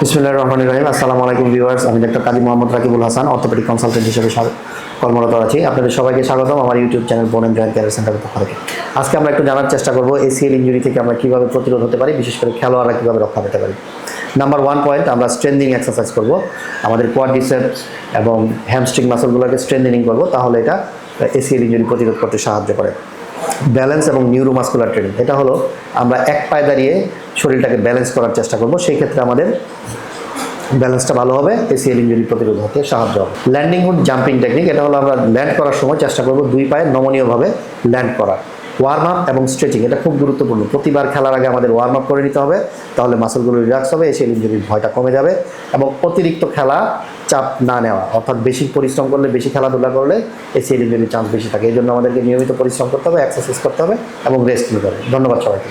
বিসমুল্লাহ রহমান রহিম। আসসালামু আলাইকুম ভিউয়ার্স, আমি কাজী মোহাম্মদ রাকিবুল হাসান, অর্থোপেডিক কনসালটেন্ট হিসেবে কর্মরত আছি। আপনাদের সবাইকে স্বাগতম আমার ইউটিউব চ্যানেল বোন জয়েন্ট সেন্টারের পক্ষ থেকে। আজকে আমরা একটু জানার চেষ্টা করব এসিএল ইঞ্জুরি থেকে আমরা কীভাবে প্রতিরোধ হতে পারি, বিশেষ করে খেলোয়াড়রা কীভাবে রক্ষা পেতে পারি। নাম্বার ওয়ান পয়েন্ট আমরা স্ট্রেন্দিং এক্সারসাইজ করব। আমাদের কোয়াডিসেপ এবং হ্যামস্ট্রিং মাসলগুলোকে স্ট্রেন্দিং করব, তাহলে এটা এসিএল ইঞ্জুরি প্রতিরোধ করতে সাহায্য করে। ব্যালেন্স এবং নিউরোমাস্কুলার ট্রেনিং এটা হলো আমরা এক পায়ে দাঁড়িয়ে শরীরটাকে ব্যালেন্স করার চেষ্টা করব, সেই ক্ষেত্রে আমাদের ব্যালেন্সটা ভালো হবে এসিএল ইঞ্জুরি প্রতিরোধ হতে সাহায্য হবে। ল্যান্ডিং হুড জাম্পিং টেকনিক এটা হলো আমরা ল্যান্ড করার সময় চেষ্টা করব দুই পায়ে নমনীয়ভাবে ল্যান্ড করার। ওয়ার্ম আপ এবং স্ট্রেচিং এটা খুব গুরুত্বপূর্ণ। প্রতিবার খেলার আগে আমাদের ওয়ার্ম আপ করে নিতে হবে, তাহলে মাসলগুলো রিল্যাক্স হবে, এসে ইঞ্জুরির ভয়টা কমে যাবে এবং অতিরিক্ত খেলা চাপ না নেওয়া, অর্থাৎ বেশি পরিশ্রম করলে, বেশি খেলাধুলা করলে এসিএল ইঞ্জুরির চান্স বেশি থাকে। এই জন্য আমাদেরকে নিয়মিত পরিশ্রম করতে হবে এক্সারসাইজ করতে হবে এবং রেস্ট নিতে হবে। ধন্যবাদ সবাইকে।